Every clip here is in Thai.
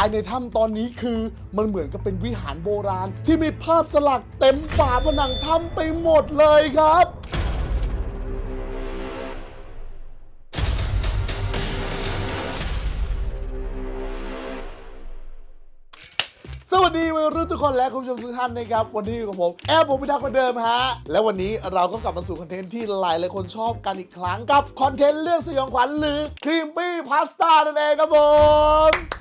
ายในถ้ำตอนนี้คือมันเหมือนกับเป็นวิหารโบราณ ที่มีภาพสลักเต็มฝาผนังถ้ำไปหมดเลยครับสวัสดีวัยรุ่นทุกคนและคุณผู้ชมทุกท่านนะครับ วันนี้อยู่กับผมแอมผมพิทักษ์คนเดิมฮะ และวันนี้เราก็กลับมาสู่คอนเทนต์ที่หลายหลายคนชอบกันอีกครั้งกับคอนเทนต์เรื่องสยองขวัญหรือครีมปี้พาสต้านั่นเองครับผม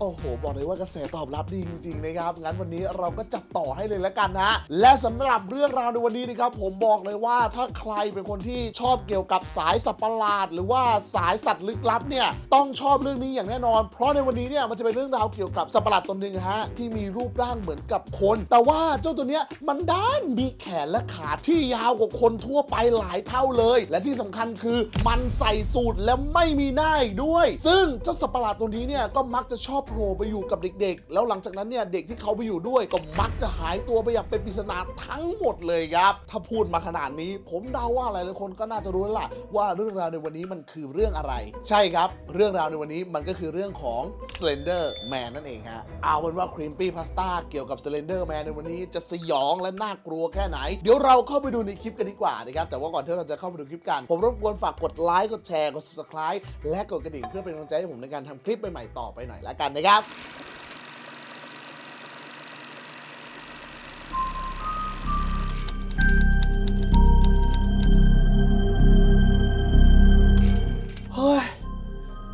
โอ้โห บอกเลยว่ากระแสตอบรับดีจริงๆนะครับ งั้นวันนี้เราก็จัดต่อให้เลยแล้วกันนะ และสำหรับเรื่องราวในวันนี้นะครับ ผมบอกเลยว่าถ้าใครเป็นคนที่ชอบเกี่ยวกับสายสัตว์ประหลาด หรือว่าสายสัตว์ลึกลับเนี่ย ต้องชอบเรื่องนี้อย่างแน่นอน เพราะในวันนี้เนี่ยมันจะเป็นเรื่องราวเกี่ยวกับสัตว์ประหลาดตนหนึ่งฮะที่มีรูปร่างเหมือนกับคน แต่ว่าเจ้าตัวเนี้ยมันด้านมีแขนและขาที่ยาวกว่าคนทั่วไปหลายเท่าเลย และที่สำคัญคือมันใส่สูตรและไม่มีหน้าอีกด้วย ซึ่งเจ้าสัตว์ประหลาดตัวนี้เนี่ยก็มักจะชอบโผล่ไปอยู่กับเด็กๆ แล้วหลังจากนั้นเนี่ยเด็กที่เขาไปอยู่ด้วยก็มักจะหายตัวไปอย่างเป็นปริศนาทั้งหมดเลยครับ ถ้าพูดมาขนาดนี้ ผมเดาว่าหลายๆคนก็น่าจะรู้แล้วล่ะว่าเรื่องราวในวันนี้มันคือเรื่องอะไร ใช่ครับ เรื่องราวในวันนี้มันก็คือเรื่องของ Slender Man นั่นเองฮะเอาเป็นว่า Creamy Pasta เกี่ยวกับ Slender Man ในวันนี้จะสยองและน่ากลัวแค่ไหน เดี๋ยวเราเข้าไปดูในคลิปกันดีกว่านะครับแต่ว่าก่อนที่เราจะเข้าไปดูคลิปกัน ผมรบกวนฝากกดไลค์กดแชร์กด subscribe และกดกระดิ่งเพื่อเป็นกำลังใจให้ผมในการทำคลิปใหม่ๆต่อไปหน่อยละกันนะครับเฮ้ย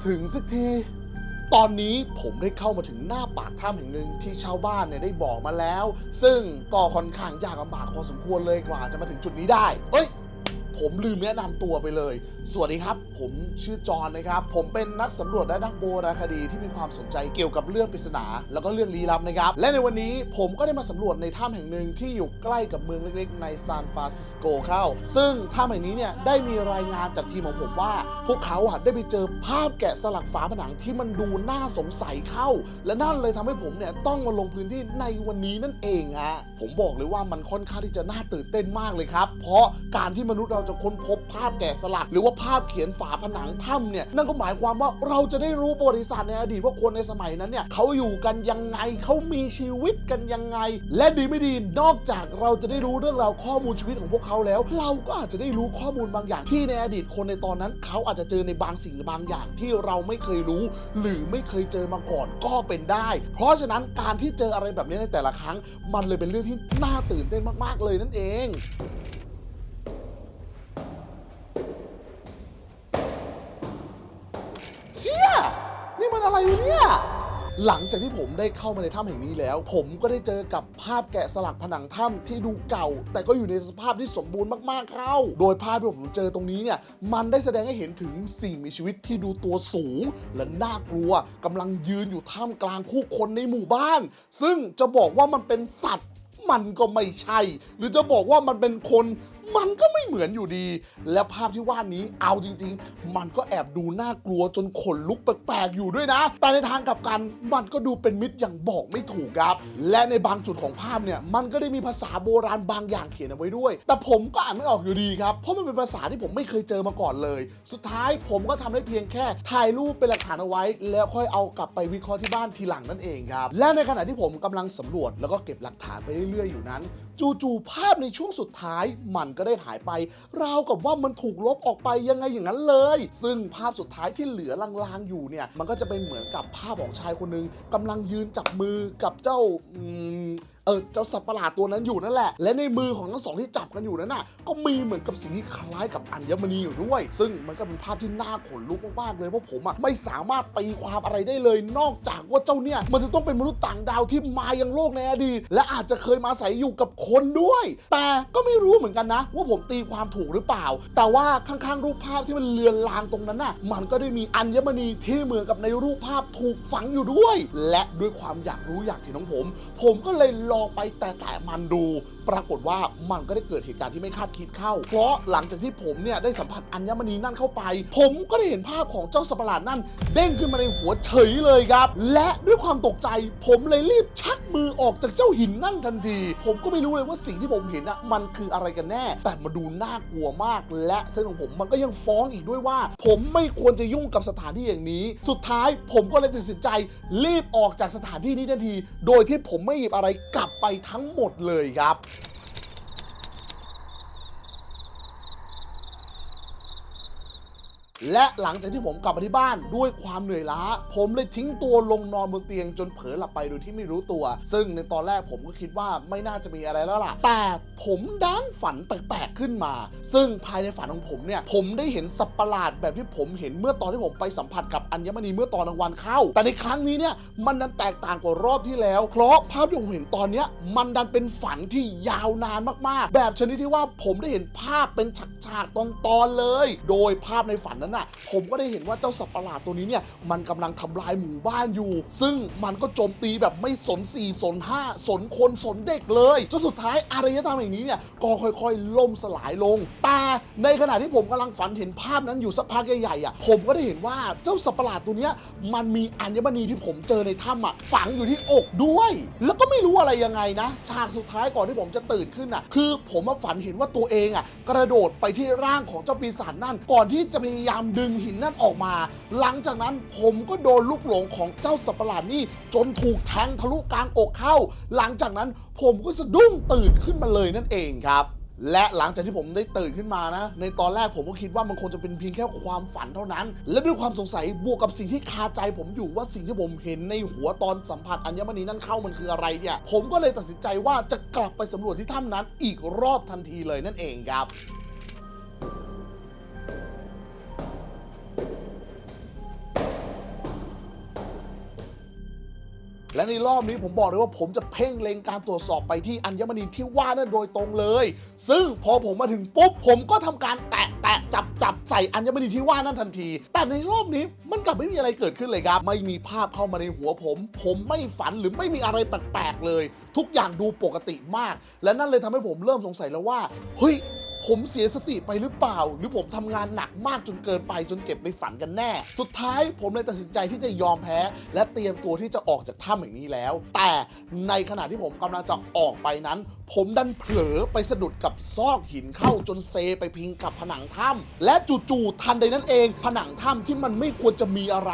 ถึงสักที ตอนนี้ผมได้เข้ามาถึงหน้าปากถ้ำแห่งหนึ่งที่ชาวบ้านเนี่ยได้บอกมาแล้ว ซึ่งก็ค่อนข้างยากลำบากพอสมควรเลยกว่าจะมาถึงจุดนี้ได้ เอ้ย ผมลืมแนะนำตัวไปเลย สวัสดีครับ ผมชื่อจอนนะครับ ผมเป็นนักสำรวจและนักโบราณคดีที่มีความสนใจเกี่ยวกับเรื่องปริศนา แล้วก็เรื่องลี้ลับนะครับ และในวันนี้ผมก็ได้มาสำรวจในถ้ำแห่งหนึ่งที่อยู่ใกล้กับเมืองเล็กๆ ในซานฟรานซิสโกเข้า ซึ่งถ้ำแห่งนี้เนี่ยได้มีรายงานจากทีมของผมว่า พวกเขาอะได้ไปเจอภาพแกะสลักฝาผนังที่มันดูน่าสงสัยเข้า และนั่นเลยทำให้ผมเนี่ยต้องมาลงพื้นที่ในวันนี้นั่นเองฮะผมบอกเลยว่ามันค่อนข้างที่จะน่าตื่นเต้นมากเลยครับ เพราะการที่มนุษย์เราจะค้นพบภาพแกะสลัก หรือว่าภาพเขียนฝาผนังถ้ำเนี่ยนั่นก็หมายความว่าเราจะได้รู้ประวัติศาสตร์ในอดีตว่าคนในสมัยนั้นเนี่ยเขาอยู่กันยังไงเขามีชีวิตกันยังไง และดีไม่ดีนอกจากเราจะได้รู้เรื่องราวข้อมูลชีวิตของพวกเขาแล้ว เราก็อาจจะได้รู้ข้อมูลบางอย่าง ที่ในอดีตคนในตอนนั้น เขาอาจจะเจอในบางสิ่งบางอย่าง ที่เราไม่เคยรู้ หรือไม่เคยเจอมาก่อนก็เป็นได้ เพราะฉะนั้นการที่เจออะไรแบบนี้ในแต่ละครั้ง มันเลยเป็นเรื่องที่น่าตื่นเต้นมาก ๆ เลยนั่นเอง นี่มันอะไรวะเนี่ย หลังจากที่ผมได้เข้ามาในถ้ำแห่งนี้แล้ว ผมก็ได้เจอกับภาพแกะสลักผนังถ้ำที่ดูเก่า แต่ก็อยู่ในสภาพที่สมบูรณ์มากๆเข้า โดยภาพที่ผมเจอตรงนี้เนี่ย มันได้แสดงให้เห็นถึงสิ่งมีชีวิตที่ดูตัวสูง และน่ากลัวกำลังยืนอยู่ท่ามกลางผู้คนในหมู่บ้าน ซึ่งจะบอกว่ามันเป็นสัตว์ มันก็ไม่ใช่ หรือจะบอกว่ามันเป็นคน มันก็ไม่เหมือนอยู่ดี และภาพที่วาดนี้เอาจริง ๆ มันก็แอบดูน่ากลัวจนขนลุกแปลกๆอยู่ด้วยนะ แต่ในทางกลับกันมันก็ดูเป็นมิตรอย่างบอกไม่ถูกครับ และในบางจุดของภาพเนี่ยมันก็ได้มีภาษาโบราณบางอย่างเขียนเอาไว้ด้วย แต่ผมก็อ่านไม่ออกอยู่ดีครับ เพราะมันเป็นภาษาที่ผมไม่เคยเจอมาก่อนเลย สุดท้ายผมก็ทำได้เพียงแค่ถ่ายรูปเป็นหลักฐานเอาไว้ แล้วค่อยเอากลับไปวิเคราะห์ที่บ้านทีหลังนั่นเองครับ และในขณะที่ผมกำลังสำรวจแล้วก็เก็บหลักฐานไปเรื่อยๆอยู่นั้น จู่ๆภาพในช่วงสุดท้ายมันก็ได้หายไป ราวกับว่ามันถูกลบออกไปยังไงอย่างนั้นเลย ซึ่งภาพสุดท้ายที่เหลือลางๆอยู่เนี่ย มันก็จะเป็นเหมือนกับภาพของชายคนหนึ่งกำลังยืนจับมือกับเจ้าอืม เออเจ้าสัตว์ประหลาดตัวนั้นอยู่นั่นแหละ และในมือของทั้งสองที่จับกันอยู่นั้นน่ะก็มีเหมือนกับสิ่งที่คล้ายกับอัญมณีอยู่ด้วย ซึ่งมันก็เป็นภาพที่น่าขนลุกมากๆเลยเพราะผมอะไม่สามารถตีความอะไรได้เลย นอกจากว่าเจ้าเนี่ยมันจะต้องเป็นมนุษย์ต่างดาวที่มายังโลกในอดีตและอาจจะเคยมาอาศัยอยู่กับคนด้วย แต่ก็ไม่รู้เหมือนกันนะ ว่าผมตีความถูกหรือเปล่า แต่ว่าข้างๆรูปภาพที่มันเลือนลางตรงนั้นน่ะมันก็ได้มีอัญมณีที่เหมือนกับในรูปภาพถูกฝังอยู่ด้วย และด้วยความอยากรู้อยากเห็นของผม ผมก็เลยลองไปแตะๆมันดู ปรากฏว่ามันก็ได้เกิดเหตุการณ์ที่ไม่คาดคิดเข้า เพราะหลังจากที่ผมเนี่ยได้สัมผัสอัญมณีนั่นเข้าไป ผมก็ได้เห็นภาพของเจ้าสัตว์ประหลาดนั่น เด้งขึ้นมาในหัวเฉยเลยครับ และด้วยความตกใจ ผมเลยรีบชักมือออกจากเจ้าหินนั่นทันที ผมก็ไม่รู้เลยว่าสิ่งที่ผมเห็นอะมันคืออะไรกันแน่ แต่มาดูน่ากลัวมาก และเส้นของผมมันก็ยังฟ้องอีกด้วยว่า ผมไม่ควรจะยุ่งกับสถานที่อย่างนี้ สุดท้ายผมก็เลยตัดสินใจ รีบออกจากสถานที่นี้ทันที โดยที่ผมไม่หยิบอะไรกลับไปทั้งหมดเลยครับ และหลังจากที่ผมกลับมาที่บ้านด้วยความเหนื่อยล้า ผมเลยทิ้งตัวลงนอนบนเตียงจนเผลอหลับไปโดยที่ไม่รู้ตัว ซึ่งในตอนแรกผมก็คิดว่าไม่น่าจะมีอะไรแล้วล่ะ แต่ผมด้านฝันแปลกๆขึ้นมา ซึ่งภายในฝันของผมเนี่ย ผมได้เห็นสัตว์ประหลาดแบบที่ผมเห็นเมื่อตอนที่ผมไปสัมผัสกับอัญมณีเมื่อตอนกลางวันเข้า แต่ในครั้งนี้เนี่ยมันนั้นแตกต่างกว่ารอบที่แล้ว เพราะภาพที่ผมเห็นตอนเนี้ยมันดันเป็นฝันที่ยาวนานมากๆ แบบชนิดที่ว่าผมได้เห็นภาพเป็นฉากๆตอนๆเลย โดยภาพในฝันนั้นน่ะผมก็ได้เห็นว่าเจ้าสัตว์ประหลาดตัวนี้เนี่ยมันกำลังทำลายหมู่บ้านอยู่ ซึ่งมันก็โจมตีแบบไม่สนสี่สนห้าสนคนสนเด็กเลยจนสุดท้ายอารยธรรมแห่งนี้เนี่ยก็ค่อยๆ ล่มสลายลง แต่ในขณะที่ผมกำลังฝันเห็นภาพนั้นอยู่สักพักใหญ่ๆอะผมก็ได้เห็นว่าเจ้าสัตว์ประหลาดตัวเนี้ยมันมีอัญมณีที่ผมเจอในถ้ำอะฝังอยู่ที่อกด้วย แล้วก็ไม่รู้อะไรยังไงนะฉากสุดท้ายก่อนที่ผมจะตื่นขึ้นอะคือผมมาฝันเห็นว่าตัวเองอะกระโดดไปที่ร่างของเจ้าปีศาจนั่นก่อนที่จะพยายามดึงหินนั่นออกมา หลังจากนั้นผมก็โดนลูกหลงของเจ้าสัตว์ประหลาดนี่จนถูกแทงทะลุกลางอกเข้า หลังจากนั้นผมก็สะดุ้งตื่นขึ้นมาเลยนั่นเองครับและหลังจากที่ผมได้ตื่นขึ้นมานะ ในตอนแรกผมก็คิดว่ามันคงจะเป็นเพียงแค่ความฝันเท่านั้น และด้วยความสงสัยบวกกับสิ่งที่คาใจผมอยู่ว่าสิ่งที่ผมเห็นในหัวตอนสัมผัสอัญมณีนั่นเข้ามันคืออะไรเนี่ย ผมก็เลยตัดสินใจว่าจะกลับไปสำรวจที่ถ้ำนั้นอีกรอบทันทีเลยนั่นเองครับ และในรอบนี้ผมบอกเลยว่าผมจะเพ่งเล็งการตรวจสอบไปที่อัญมณีที่ว่านั่นโดยตรงเลย ซึ่งพอผมมาถึงปุ๊บผมก็ทำการแตะแตะจับจับใส่อัญมณีที่ว่านั่นทันที แต่ในรอบนี้มันกลับไม่มีอะไรเกิดขึ้นเลยครับ ไม่มีภาพเข้ามาในหัวผม ผมไม่ฝันหรือไม่มีอะไรแปลกๆเลย ทุกอย่างดูปกติมาก และนั่นเลยทำให้ผมเริ่มสงสัยแล้วว่าเฮ้ย ผมเสียสติไปหรือเปล่า หรือผมทำงานหนักมากจนเกินไปจนเก็บไปฝันกันแน่ สุดท้ายผมเลยตัดสินใจที่จะยอมแพ้ และเตรียมตัวที่จะออกจากถ้ำอย่งนี้แล้ว แต่ในขณะที่ผมกำลังจะออกไปนั้น ผมดันเผลอไปสะดุดกับซอกหินเข้าจนเซไปพิงกับผนังถ้ำและจู่ๆทันใดนั้นเอง ผนังถ้ำที่มันไม่ควรจะมีอะไร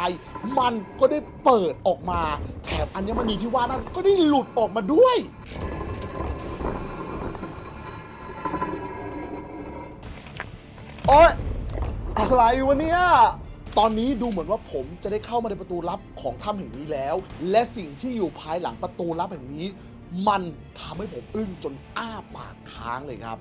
มันก็ได้เปิดออกมา แถมอัญมณีที่ว่านั้นก็ได้หลุดออกมาด้วย โอ๊ยอะไรวะเนี่ย ตอนนี้ดูเหมือนว่าผมจะได้เข้ามาในประตูลับของถ้ำแห่งนี้แล้ว และสิ่งที่อยู่ภายหลังประตูลับแห่งนี้ มันทำให้ผมอึ้งจนอ้าปากค้างเลยครับ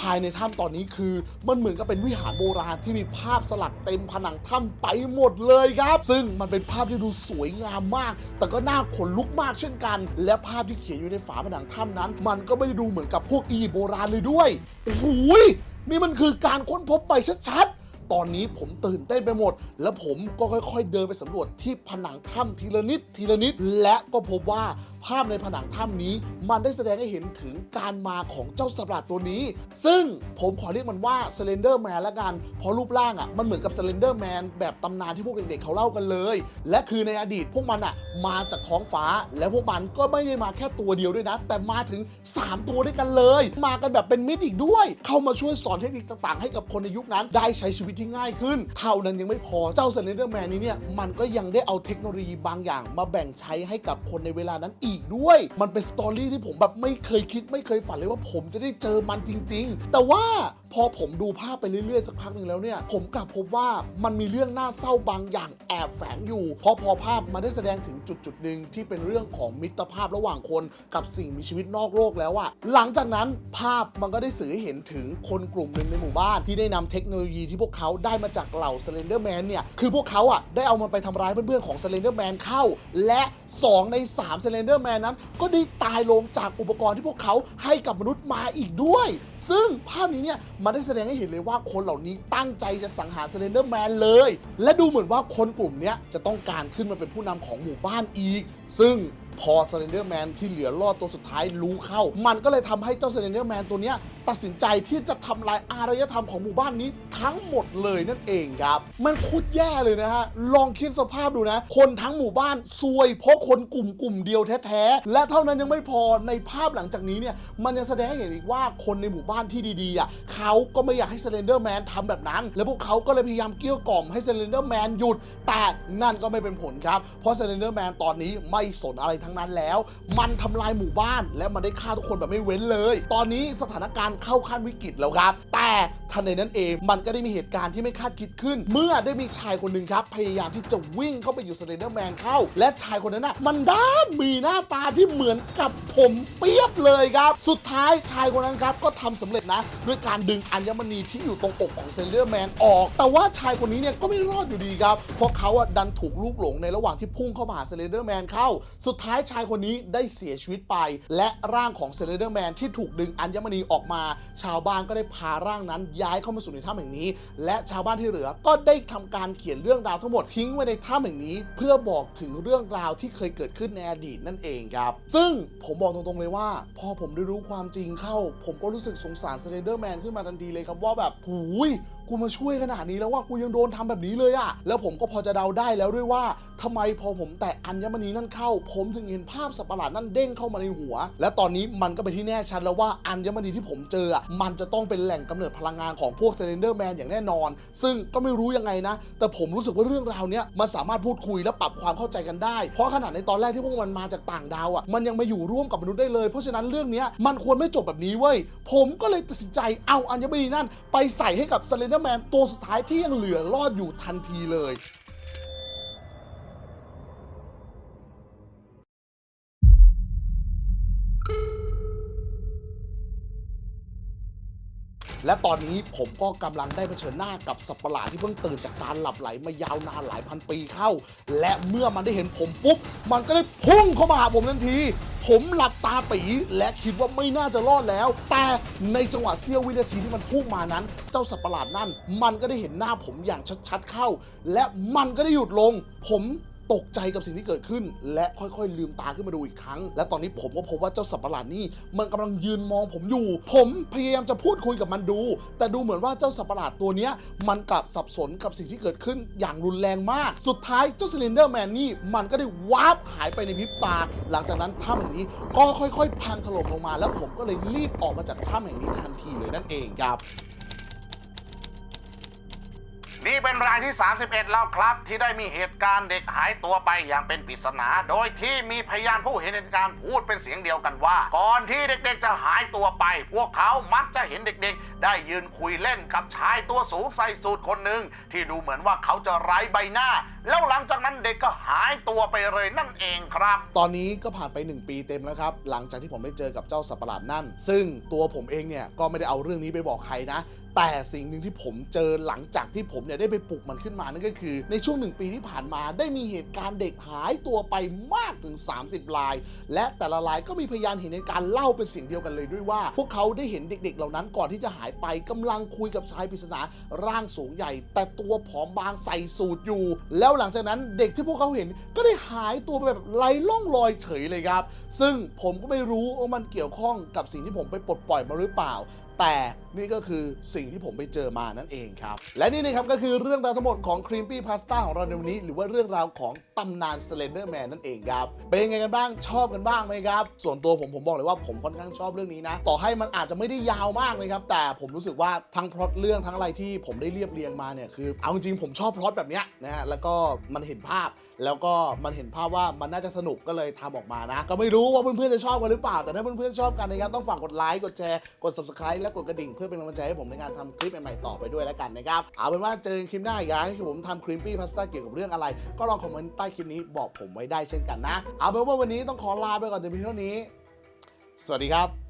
ภายในถ้ำตอนนี้คือมันเหมือนกับเป็นวิหารโบราณที่มีภาพสลักเต็มผนังถ้ำไปหมดเลยครับ ซึ่งมันเป็นภาพที่ดูสวยงามมาก แต่ก็น่าขนลุกมากเช่นกัน และภาพที่เขียนอยู่ในฝาผนังถ้ำนั้น มันก็ไม่ได้ดูเหมือนกับพวกอียิปต์โบราณเลยด้วยโอ้โหยนี่มันคือการค้นพบใหม่ชัดๆตอนนี้ผมตื่นเต้นไปหมด แล้วผมก็ค่อยๆ เดินไปสำรวจที่ผนังถ้ำทีละนิดทีละนิด และก็พบว่าภาพในผนังถ้ำนี้ มันได้แสดงให้เห็นถึงการมาของเจ้าสัตว์ประหลาดตัวนี้ ซึ่งผมขอเรียกมันว่า Slender Man ละกัน เพราะรูปร่างอะมันเหมือนกับ Slender Man แมนแบบตำนานที่พวกเด็กๆเขาเล่ากันเลย และคือในอดีตพวกมันอะมาจากท้องฟ้า และพวกมันก็ไม่ได้มาแค่ตัวเดียวด้วยนะ แต่มาถึง 3 ตัวด้วยกันเลย มากันแบบเป็นมิตรอีกด้วย เข้ามาช่วยสอนเทคนิคต่างๆ ให้กับคนในยุคนั้นได้ใช้ชีวิตที่ง่ายขึ้น เท่านั้นยังไม่พอเจ้า Slender Man นี้เนี่ยมันก็ยังได้เอาเทคโนโลยีบางอย่าง มาแบ่งใช้ให้กับคนในเวลานั้นอีกด้วย มันเป็นสตอรี่ที่ผมแบบไม่เคยคิดไม่เคยฝันเลยว่าผมจะได้เจอมันจริง ๆ แต่ว่าพอผมดูภาพไปเรื่อยๆ สักพักหนึ่งแล้วเนี่ย ผมกลับพบว่ามันมีเรื่องน่าเศร้าบางอย่างแอบแฝงอยู่ เพราะพอภาพมันได้แสดงถึงจุดจุดหนึ่งที่เป็นเรื่องของมิตรภาพระหว่างคนกับสิ่งมีชีวิตนอกโลกแล้วอะหลังจากนั้นภาพมันก็ได้สื่อให้เห็นถึงคนกลุ่มหนึ่งในหมู่บ้าน ที่ได้นำเทคโนโลยีที่พวกเขาได้มาจากเหล่า Slender Man เนี่ยคือพวกเขาอะได้เอามันไปทำร้ายเพื่อนๆของ Slender Man เข้า และ 2 ใน3 Slender Man นั้นก็ได้ตายลงจากอุปกรณ์ที่พวกเขาให้กับมนุษย์มาอีกด้วย ซึ่งภาพนี้เนี่ยมันได้แสดงให้เห็นเลยว่าคนเหล่านี้ตั้งใจจะสังหารสเลนเดอร์แมนเลย และดูเหมือนว่าคนกลุ่มนี้จะต้องการขึ้นมาเป็นผู้นำของหมู่บ้านอีก ซึ่ง พอ Slender Man ที่เหลือรอดตัวสุดท้ายรู้เข้า มันก็เลยทำให้เจ้า Slender Man ตัวเนี้ยตัดสินใจที่จะทำลายอารยธรรมของหมู่บ้านนี้ทั้งหมดเลยนั่นเองครับ มันโคุดแย่เลยนะฮะ ลองคิดสภาพดูนะ คนทั้งหมู่บ้านซวย เพราะคนกลุ่มกลุ่มเดียวแท้ๆ และเท่านั้นยังไม่พอในภาพหลังจากนี้เนี่ย มันยังแสดงให้เห็นอีกว่าคนในหมู่บ้านที่ดีๆอะเขาก็ไม่อยากให้ Slender Man ทำแบบนั้น แล้วพวกเขาก็เลยพยายามเกลี้ยกล่อมให้ Slender Man หยุด แต่นั่นก็ไม่เป็นผลครับ เพราะ Slender Man ตอนนี้ไม่สนอะไรทั้งนั้นแล้ว มันทำลายหมู่บ้าน และมันได้ฆ่าทุกคนแบบไม่เว้นเลย ตอนนี้สถานการณ์เข้าขั้นวิกฤตแล้วครับ แต่ทันใดนั้นเองมันก็ได้มีเหตุการณ์ที่ไม่คาดคิดขึ้น เมื่อได้มีชายคนหนึ่งครับ พยายามที่จะวิ่งเข้าไปอยู่ Slender Man เข้า และชายคนนั้นน่ะมันด้านมีหน้าตาที่เหมือนกับผมเปียบเลยครับ สุดท้ายชายคนนั้นครับก็ทำสำเร็จนะ ด้วยการดึงอัญมณีที่อยู่ตรงอกของเซเลอร์แมนออก แต่ว่าชายคนนี้เนี่ยก็ไม่รอดอยู่ดีครับเพราะเขาอะดันถูกลูกหลงในระหว่างที่พุ่งเข้ามาหาเซเลอร์แมนเข้า สุดท้ายชายคนนี้ได้เสียชีวิตไป และร่างของเซเลเดอร์แมนที่ถูกดึงอัญมณีออกมา ชาวบ้านก็ได้พาร่างนั้นย้ายเข้ามาสู่ในถ้ำแห่งนี้ และชาวบ้านที่เหลือก็ได้ทำการเขียนเรื่องราวทั้งหมดทิ้งไว้ในถ้ำแห่งนี้ เพื่อบอกถึงเรื่องราวที่เคยเกิดขึ้นในอดีตนั่นเองครับ ซึ่งผมบอกตรงๆเลยว่า พอผมได้รู้ความจริงเข้า ผมก็รู้สึกสงสารเซเลเดอร์แมนขึ้นมาทันทีเลยครับว่าแบบหูย กูมาช่วยขนาดนี้แล้วว่ากูยังโดนทำแบบนี้เลยอะแล้วผมก็พอจะเดาได้แล้วด้วยว่าทำไมพอผมแตะอัญมณีนั่นเข้า ผมถึงเห็นภาพสัตว์ประหลาดนั่นเด้งเข้ามาในหัว และตอนนี้มันก็เป็นที่แน่ชัดแล้วว่าอัญมณีที่ผมเจออะมันจะต้องเป็นแหล่งกำเนิดพลังงานของพวกเซเลนเดอร์แมนอย่างแน่นอน ซึ่งก็ไม่รู้ยังไงนะ แต่ผมรู้สึกว่าเรื่องราวเนี้ยมันสามารถพูดคุยและปรับความเข้าใจกันได้ เพราะขนาดในตอนแรกที่พวกมันมาจากต่างดาวอะมันยังมาอยู่ร่วมกับมนุษย์ได้เลย เพราะฉะนั้นเรื่องเนี้ยมันควรไม่จบแบบนี้เว้ยผมก็เลยตัดสินใจเอาอัญมณีนั่นไปใส่ให้กับเซเลนเดอร์แมนตัวสุดท้ายที่ยังเหลือรอดอยู่ทันทีเลย และตอนนี้ผมก็กำลังได้เผชิญหน้ากับสัตว์ประหลาดที่เพิ่งตื่นจากการหลับไหลมายาวนานหลายพันปีเข้า และเมื่อมันได้เห็นผมปุ๊บ มันก็ได้พุ่งเข้ามาหาผมทันที ผมหลับตาปีและคิดว่าไม่น่าจะรอดแล้ว แต่ในจังหวะเสี้ยววินาทีที่มันพุ่งมานั้น เจ้าสัตว์ประหลาดนั่น มันก็ได้เห็นหน้าผมอย่างชัดๆเข้า และมันก็ได้หยุดลง ผม ตกใจกับสิ่งที่เกิดขึ้น และค่อยๆ ลืมตาขึ้นมาดูอีกครั้ง และตอนนี้ผมก็พบว่าเจ้าสัตว์ประหลาดนี่มันกำลังยืนมองผมอยู่ ผมพยายามจะพูดคุยกับมันดู แต่ดูเหมือนว่าเจ้าสัตว์ประหลาดตัวนี้มันกลับสับสนกับสิ่งที่เกิดขึ้นอย่างรุนแรงมาก สุดท้ายเจ้าซิลินเดอร์แมนนี่มันก็ได้วาร์ปหายไปในพริบตา หลังจากนั้นถ้ำแห่งนี้ก็ค่อยๆ พังถล่มลงมา แล้วผมก็เลยรีบออกมาจากถ้ำแห่งนี้ทันทีเลยนั่นเองครับ นี่เป็นรายที่ 31 แล้วครับ ที่ได้มีเหตุการณ์เด็กหายตัวไปอย่างเป็นปริศนา โดยที่มีพยานผู้เห็นเหตุการณ์พูดเป็นเสียงเดียวกันว่า ก่อนที่เด็กๆจะหายตัวไป พวกเขามักจะเห็นเด็กๆ ได้ยืนคุยเล่นกับชายตัวสูงใส่สูทคนหนึ่งที่ดูเหมือนว่าเขาจะไร้ใบหน้า แล้วหลังจากนั้นเด็กก็หายตัวไปเลยนั่นเองครับ ตอนนี้ก็ผ่านไป 1 ปีเต็มแล้วครับ หลังจากที่ผมได้เจอกับเจ้าสัตว์ประหลาดนั่น ซึ่งตัวผมเองเนี่ยก็ไม่ได้เอาเรื่องนี้ไปบอกใครนะแต่สิ่งหนึ่งที่ผมเจอหลังจากที่ผมเนี่ยได้ไปปลุกมันขึ้นมานั่นก็คือ ในช่วงหนึ่งปีที่ผ่านมาได้มีเหตุการณ์เด็กหายตัวไปมากถึง 30 ราย และแต่ละรายก็มีพยานเห็นในการเล่าเป็นเสียงเดียวกันเลยด้วยว่า พวกเขาได้เห็นเด็ก ๆ เหล่านั้นก่อนที่จะหายไปกำลังคุยกับชายปริศนาร่างสูงใหญ่ แต่ตัวผอมบางใส่สูทอยู่ แล้วหลังจากนั้นเด็กที่พวกเขาเห็นก็ได้หายตัวไปแบบไร้ล่องรอยเฉยเลยครับ ซึ่งผมก็ไม่รู้ว่ามันเกี่ยวข้องกับสิ่งที่ผมไปปลดปล่อยมาหรือเปล่า แต่นี่ก็คือสิ่งที่ผมไปเจอมานั่นเองครับ และนี่นะครับก็คือเรื่องราวทั้งหมดของ Creamy Pasta ของเราในวันนี้ หรือว่าเรื่องราวของตำนาน Slender Man นั่นเองครับ เป็นยังไงกันบ้างชอบกันบ้างไหมครับ ส่วนตัวผมผมบอกเลยว่าผมค่อนข้างชอบเรื่องนี้นะ ต่อให้มันอาจจะไม่ได้ยาวมากนะครับ แต่ผมรู้สึกว่าทั้งพล็อตเรื่องทั้งอะไรที่ผมได้เรียบเรียงมาเนี่ยคือเอาจริงผมชอบพล็อตแบบเนี้ยนะฮะแล้วก็มันเห็นภาพ แล้วก็มันเห็นภาพว่ามันน่าจะสนุกก็เลยทำออกมานะ ก็ไม่รู้ว่าเพื่อนๆจะชอบกันหรือเปล่าแต่ถ้าเพื่อนๆชอบกันนะครับต้องฝากกดไลค์กดแชร์กด subscribe และกดกระดิ่งเพื่อเป็นกำลังใจให้ผมในการทำคลิปใหม่ๆต่อไปด้วยแล้วกันนะครับเอาเป็นว่าเจอกันคลิปหน้าอยากให้ผมทำครีมปี้พาสต้าเกี่ยวกับเรื่องอะไร ก็ลองคอมเมนต์ใต้คลิปนี้บอกผมไว้ได้เช่นกันนะ เอาเป็นว่าวันนี้ต้องขอลาไปก่อนแต่เพียงเท่านี้ สวัสดีครับ